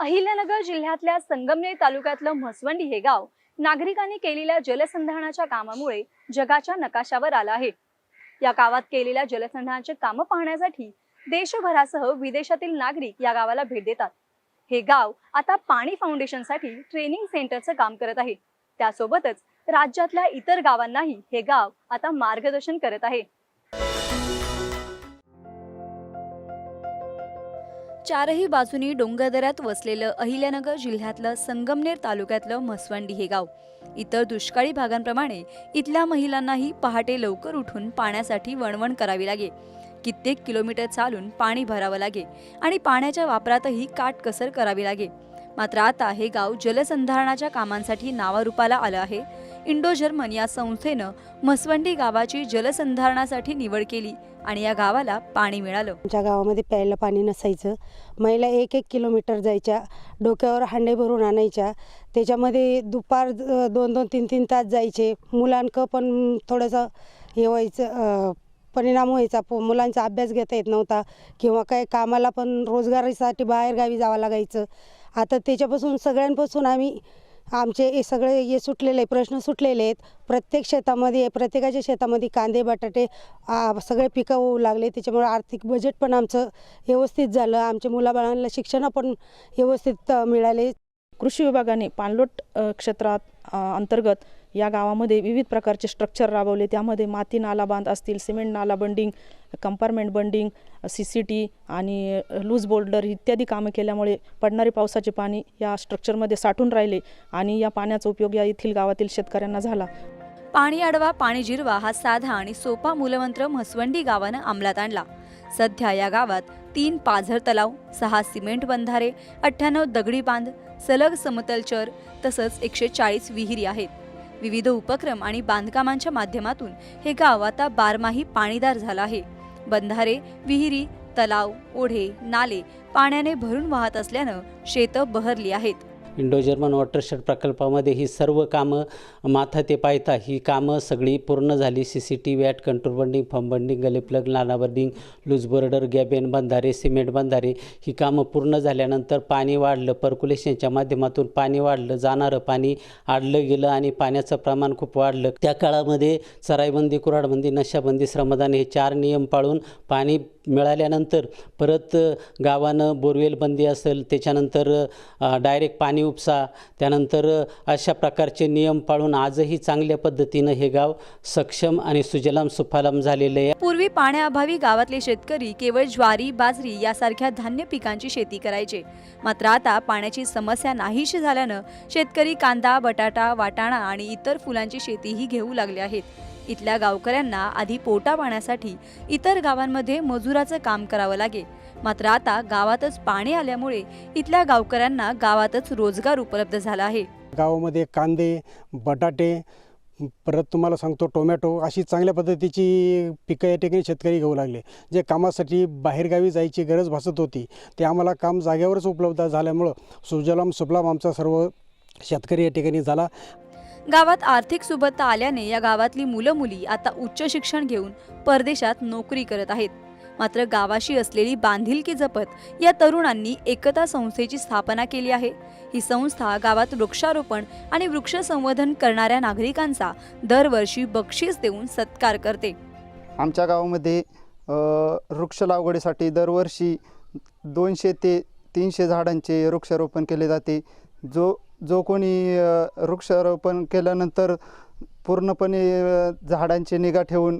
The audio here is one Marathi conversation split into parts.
अहिल्यानगर जिल्ह्यातल्या संगमनेर तालुक्यातलं म्हसवंडी हे गाव नागरिकांनी केलेल्या जलसंधारणाच्या कामामुळे जगाच्या नकाशावर आलं आहे. या गावात केलेल्या जलसंधारणाचे कामं पाहण्यासाठी देशभरासह विदेशातील नागरिक या गावाला भेट देतात. हे गाव आता पाणी फाउंडेशनसाठी ट्रेनिंग सेंटरचं काम करत आहे. त्यासोबतच राज्यातल्या इतर गावांनाही हे गाव आता मार्गदर्शन करत आहे. चारही बाजूनी डोंगरदऱ्यात वसलेलं अहिल्यानगर जिल्ह्यातलं संगमनेर तालुक्यातलं म्हसवंडी हे गाव. इतर दुष्काळी भागांप्रमाणे इथल्या महिलांनाही पहाटे लवकर उठून पाण्यासाठी वणवण करावी लागे. कित्येक किलोमीटर चालून पाणी भरावं लागे आणि पाण्याच्या वापरातही काटकसर करावी लागे. मात्र आता हे गाव जलसंधारणाच्या कामांसाठी नावारूपाला आलं आहे. इंडो जर्मन या संस्थेनं म्हसवंडी गावाची जलसंधारणासाठी निवड केली. आणि या गावाला पाणी मिळालं. आमच्या गावामध्ये प्यायला पाणी नसायचं. महिला एक एक किलोमीटर जायच्या डोक्यावर हांडे भरून आणायच्या. त्याच्यामध्ये दुपार दोन दोन तीन तीन तास जायचे. मुलांक पण थोडंसं हे व्हायचं परिणाम व्हायचा. प मुलांचा अभ्यास घेता येत नव्हता किंवा काही कामाला पण रोजगारीसाठी बाहेरगावी जावं लागायचं. आता त्याच्यापासून सगळ्यांपासून आम्ही आमचे हे सगळे हे सुटलेले प्रश्न सुटलेले आहेत. प्रत्येक शेतामध्ये प्रत्येकाच्या शेतामध्ये कांदे बटाटे सगळे पिकं होऊ लागले. त्याच्यामुळे आर्थिक बजेट पण आमचं व्यवस्थित झालं. आमच्या मुलाबाळांना शिक्षण पण व्यवस्थित मिळाले. कृषी विभागाने पाणलोट क्षेत्रात अंतर्गत या गावामध्ये विविध प्रकारचे स्ट्रक्चर राबवले. त्यामध्ये माती नाला बांध असतील सिमेंट नाला bunding compartment bunding C C T आणि लूज बोल्डर इत्यादी कामं केल्यामुळे पडणारे पावसाचे पाणी या स्ट्रक्चरमध्ये साठून राहिले आणि या पाण्याचा उपयोग या येथील गावातील शेतकऱ्यांना झाला. पाणी अडवा पाणी जिरवा हा साधा आणि सोपा मूलमंत्र म्हसवंडी गावानं अंमलात आणला. सध्या या गावात तीन पाझर तलाव सहा सिमेंट बंधारे अठ्ठ्याण्णव दगडी बांध सलग समतलचर तसंच एकशे चाळीस विहिरी आहेत. विविध उपक्रम आणि बांधकामांच्या माध्यमातून हे गाव आता बारमाही पाणीदार झालं आहे. बंधारे विहिरी तलाव ओढे नाले पाण्याने भरून वाहत असल्यानं शेतं बहरली आहेत. इंडो जर्मन वॉटरशेड प्रकल्पामध्ये ही सर्व कामं माथा ते पायता ही कामं सगळी पूर्ण झाली. C C T vat control bunding farm bunding gully plug नाला बंडिंग लूज बर्डर गॅबेन बंधारे सिमेंट बंधारे ही कामं पूर्ण झाल्यानंतर पाणी वाढलं. पर्क्युलेशनच्या माध्यमातून पाणी वाढलं जाणारं पाणी आडलं गेलं आणि पाण्याचं प्रमाण खूप वाढलं. त्या काळामध्ये चराईबंदी कुऱ्हाडबंदी नशाबंदी श्रमदान हे चार नियम पाळून पाणी मिळाल्यानंतर परत गावानं बोरवेल बंदी असेल त्याच्यानंतर डायरेक्ट पाणी उपसा त्यानंतर अशा प्रकारचे नियम पाळून आजही चांगल्या पद्धतीनं हे गाव सक्षम आणि सुजलाम सुफलाम झालेले आहे. पूर्वी पाण्याअभावी गावातले शेतकरी केवळ ज्वारी बाजरी यासारख्या धान्य पिकांची शेती करायचे. मात्र आता पाण्याची समस्या नाहीशी झाल्यानं शेतकरी कांदा बटाटा वाटाणा आणि इतर फुलांची शेतीही घेऊ लागले आहेत. इथल्या गावकऱ्यांना आधी पोटा पाण्यासाठी इतर गावांमध्ये मजुराचं काम करावं लागे मात्र आता गावातच पाणी आल्यामुळे इथल्या गावकऱ्यांना गावातच रोजगार उपलब्ध झाला आहे. गावामध्ये कांदे बटाटे परत तुम्हाला सांगतो टोमॅटो अशी चांगल्या पद्धतीची पिकं या ठिकाणी शेतकरी घेऊ लागले. जे कामासाठी बाहेरगावी जायची गरज भासत होती ते आम्हाला काम जागेवरच उपलब्ध झाल्यामुळं सुजलाम सुफलाम आमचा सर्व शेतकरी या ठिकाणी झाला. गावात आर्थिक सुबत्ता आल्याने या गावातली मुलं मुली आता उच्च शिक्षण घेऊन परदेशात नोकरी करत आहेत. मात्र गावाशी असलेली बांधिलकी जपत या तरुणांनी एकता संस्थेची स्थापना केली आहे. ही संस्था गावात वृक्षारोपण आणि वृक्ष संवर्धन करणाऱ्या नागरिकांचा दरवर्षी बक्षीस देऊन सत्कार करते. आमच्या गावामध्ये वृक्ष लागवडीसाठी दरवर्षी दोनशे ते तीनशे झाडांचे वृक्षारोपण केले जाते. जो जो कोणी वृक्षारोपण केल्यानंतर पूर्णपणे झाडांची निगा ठेवून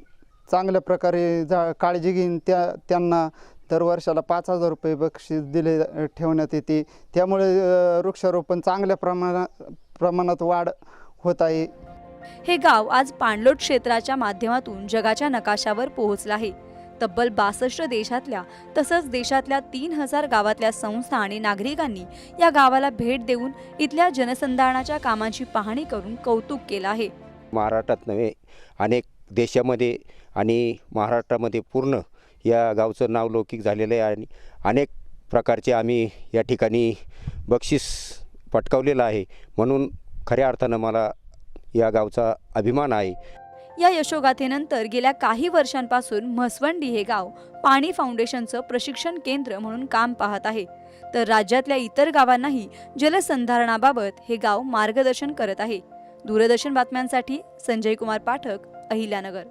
चांगल्या प्रकारे झा काळजी घेईन त्या त्यांना दर वर्षाला पाच हजार रुपये बक्षीस दिले ठेवण्यात येते. त्यामुळे वृक्षारोपण चांगल्या प्रमाणात प्रमाणात वाढ होत आहे. हे गाव आज पाणलोट क्षेत्राच्या माध्यमातून जगाच्या नकाशावर पोहोचलं आहे. तब्बल बासष्ट देशातल्या तसंच देशातल्या तीन हजार गावातल्या संस्था आणि नागरिकांनी या गावाला भेट देऊन इथल्या जनसंधारणाच्या कामांची पाहणी करून कौतुक केलं आहे. महाराष्ट्रात नव्हे अनेक देशामध्ये आणि महाराष्ट्रामध्ये पूर्ण या गावचं नाव लौकिक झालेलं आहे आणि अनेक प्रकारचे आम्ही या ठिकाणी बक्षीस पटकावलेलं आहे. म्हणून खऱ्या अर्थानं मला या गावचा अभिमान आहे. या यशोगाथेनंतर गेल्या काही वर्षांपासून म्हसवंडी हे गाव पाणी फाउंडेशनचं प्रशिक्षण केंद्र म्हणून काम पाहत आहे. तर राज्यातल्या इतर गावांनाही जलसंधारणाबाबत हे गाव मार्गदर्शन करत आहे. दूरदर्शन बातम्यांसाठी संजय कुमार पाठक अहिल्यानगर.